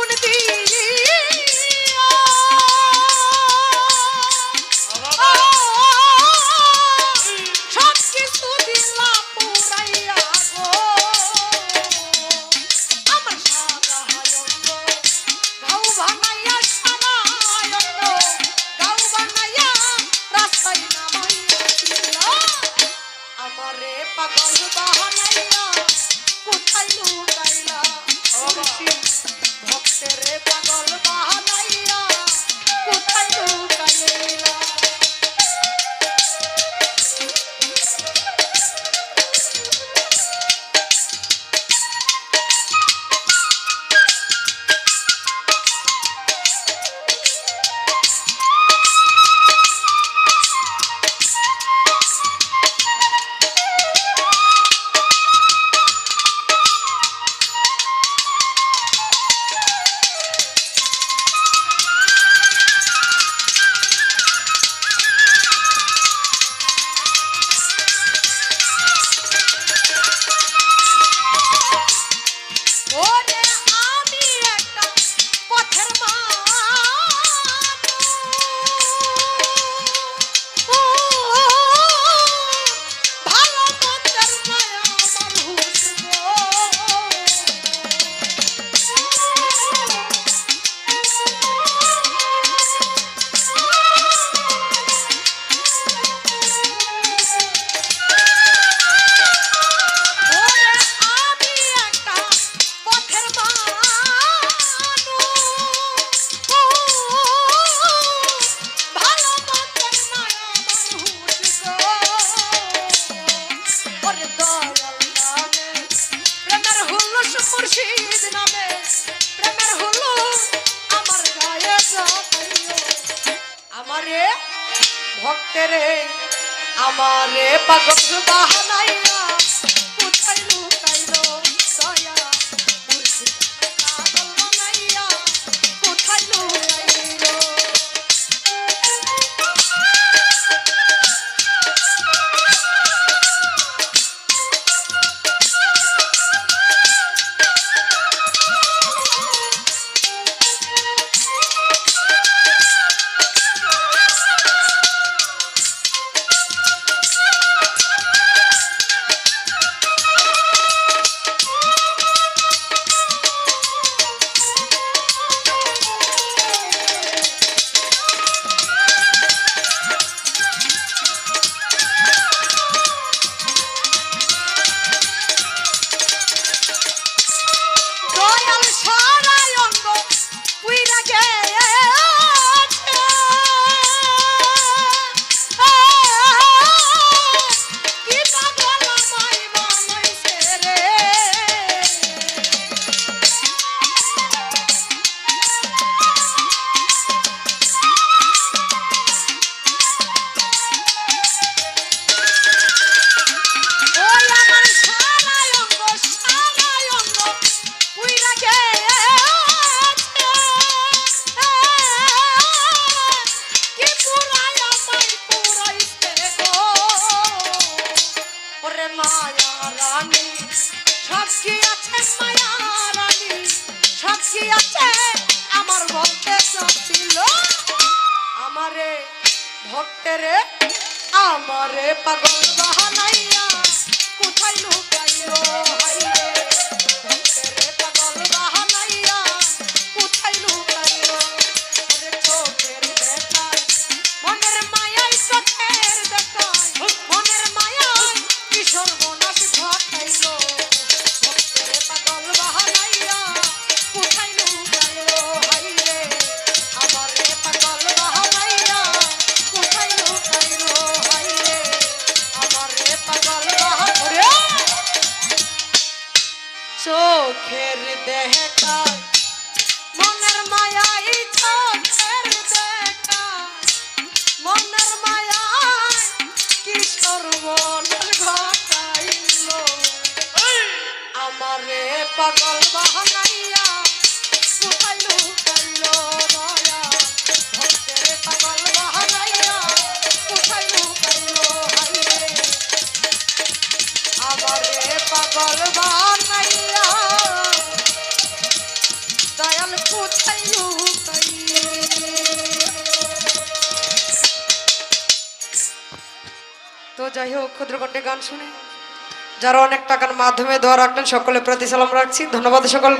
আপন দিলে মুর্শিদ নামে প্রেমের হুল্লোস আমার গায়ে আমারে ভক্তেরে আমারে পাগল বাহানাইয়া কোথায় মায়া রানী সাক্ষী আছে মায়া রানী? সাক্ষী আছে? আমার বলতে চাচ্ছিল, আমারে ভক্তেরে আমারে পাগল বাহানাইয়া কোথায় লুকাইলো হাইরে? চোখের দেখা মনের মায়াই চোখের দেখা মনের মায়া কি সর্বনাশ ঘটাইলো? আমারে পাগল বাহানাইয়া কোথায় লুকাইলো। যাই হোক ক্ষুদ্রকণ্ঠে গান শুনে। যারা অনেক টাকার মাধ্যমে দোয়া রাখলেন সকলে প্রতি সালাম রাখছি। ধন্যবাদ সকলকে।